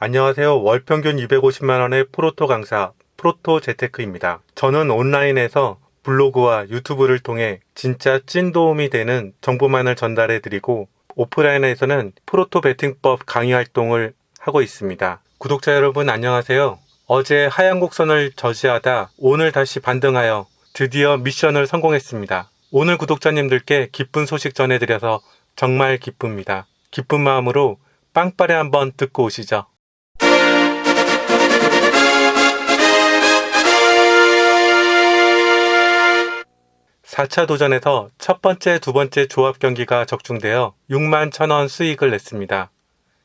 안녕하세요. 월평균 250만원의 프로토 강사, 프로토 재테크입니다. 저는 온라인에서 블로그와 유튜브를 통해 진짜 찐 도움이 되는 정보만을 전달해 드리고 오프라인에서는 프로토 베팅법 강의 활동을 하고 있습니다. 구독자 여러분 안녕하세요. 어제 하얀 곡선을 저지하다 오늘 다시 반등하여 드디어 미션을 성공했습니다. 오늘 구독자님들께 기쁜 소식 전해드려서 정말 기쁩니다. 기쁜 마음으로 빵빠레 한번 듣고 오시죠. 4차 도전에서 첫 번째, 두 번째 조합 경기가 적중되어 6만 1천원 수익을 냈습니다.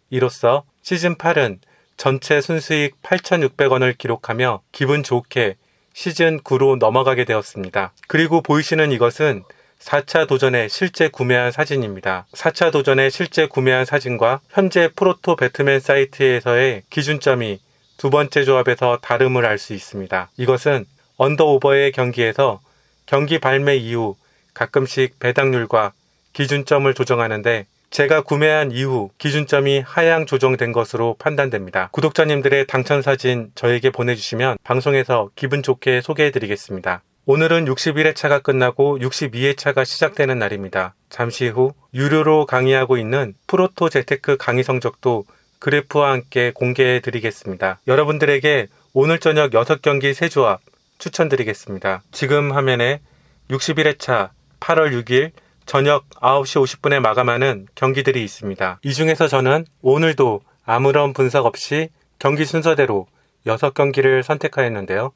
이로써 시즌 8은 전체 순수익 8,600원을 기록하며 기분 좋게 시즌 9로 넘어가게 되었습니다. 그리고 보이시는 이것은 4차 도전에 실제 구매한 사진입니다. 4차 도전에 실제 구매한 사진과 현재 프로토 배트맨 사이트에서의 기준점이 두 번째 조합에서 다름을 알 수 있습니다. 이것은 언더오버의 경기에서 경기 발매 이후 가끔씩 배당률과 기준점을 조정하는데 제가 구매한 이후 기준점이 하향 조정된 것으로 판단됩니다. 구독자님들의 당첨 사진 저에게 보내주시면 방송에서 기분 좋게 소개해드리겠습니다. 오늘은 61회차가 끝나고 62회차가 시작되는 날입니다. 잠시 후 유료로 강의하고 있는 프로토 재테크 강의 성적도 그래프와 함께 공개해 드리겠습니다. 여러분들에게 오늘 저녁 6경기 3조합 추천드리겠습니다. 지금 화면에 61회차 8월 6일 저녁 9시 50분에 마감하는 경기들이 있습니다. 이 중에서 저는 오늘도 아무런 분석 없이 경기 순서대로 6경기를 선택하였는데요.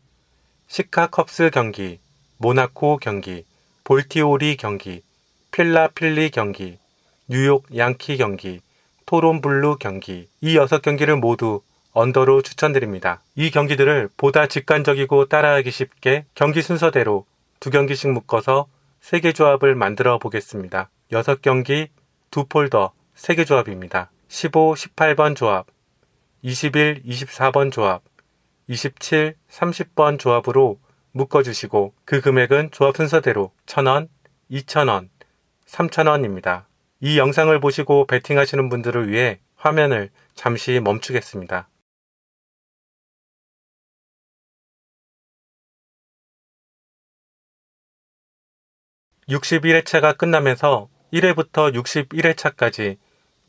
시카 컵스 경기, 모나코 경기, 볼티오리 경기, 필라필리 경기, 뉴욕 양키 경기, 토론 블루 경기, 이 6경기를 모두 언더로 추천드립니다. 이 경기들을 보다 직관적이고 따라하기 쉽게 경기 순서대로 두 경기씩 묶어서 세 개 조합을 만들어 보겠습니다. 6경기 두 폴더 세 개 조합입니다. 15, 18번 조합, 21, 24번 조합, 27, 30번 조합으로 묶어주시고 그 금액은 조합 순서대로 1000원, 2000원, 3000원입니다. 이 영상을 보시고 베팅하시는 분들을 위해 화면을 잠시 멈추겠습니다. 61회차가 끝나면서 1회부터 61회차까지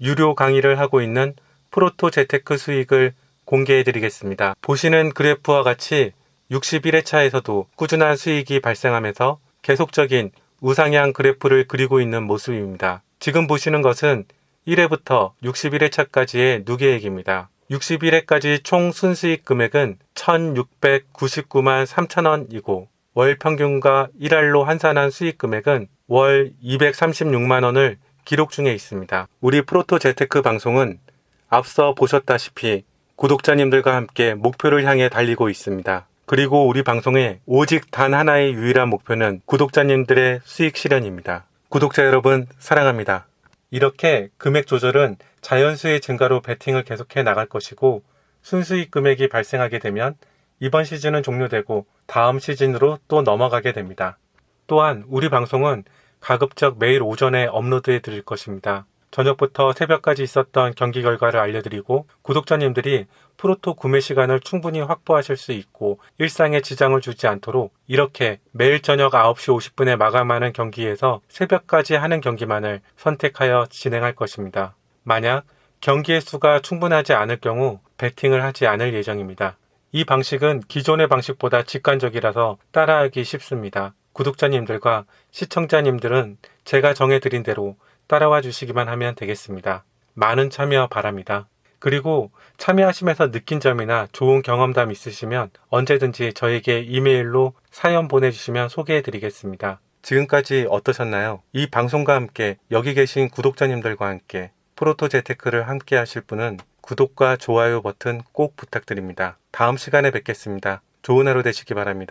유료 강의를 하고 있는 프로토 재테크 수익을 공개해 드리겠습니다. 보시는 그래프와 같이 61회차에서도 꾸준한 수익이 발생하면서 계속적인 우상향 그래프를 그리고 있는 모습입니다. 지금 보시는 것은 1회부터 61회차까지의 누계액입니다. 61회까지 총 순수익 금액은 1699만 3천원이고 월 평균과 1할로 환산한 수익 금액은 월 236만 원을 기록 중에 있습니다. 우리 프로토 재테크 방송은 앞서 보셨다시피 구독자님들과 함께 목표를 향해 달리고 있습니다. 그리고 우리 방송의 오직 단 하나의 유일한 목표는 구독자님들의 수익 실현입니다. 구독자 여러분 사랑합니다. 이렇게 금액 조절은 자연수의 증가로 베팅을 계속해 나갈 것이고 순수익 금액이 발생하게 되면 이번 시즌은 종료되고 다음 시즌으로 또 넘어가게 됩니다. 또한 우리 방송은 가급적 매일 오전에 업로드해 드릴 것입니다. 저녁부터 새벽까지 있었던 경기 결과를 알려드리고 구독자님들이 프로토 구매 시간을 충분히 확보하실 수 있고 일상에 지장을 주지 않도록 이렇게 매일 저녁 9시 50분에 마감하는 경기에서 새벽까지 하는 경기만을 선택하여 진행할 것입니다. 만약 경기의 수가 충분하지 않을 경우 베팅을 하지 않을 예정입니다. 이 방식은 기존의 방식보다 직관적이라서 따라하기 쉽습니다. 구독자님들과 시청자님들은 제가 정해드린 대로 따라와 주시기만 하면 되겠습니다. 많은 참여 바랍니다. 그리고 참여하시면서 느낀 점이나 좋은 경험담 있으시면 언제든지 저에게 이메일로 사연 보내주시면 소개해 드리겠습니다. 지금까지 어떠셨나요? 이 방송과 함께 여기 계신 구독자님들과 함께 프로토 재테크를 함께 하실 분은 구독과 좋아요 버튼 꼭 부탁드립니다. 다음 시간에 뵙겠습니다. 좋은 하루 되시기 바랍니다.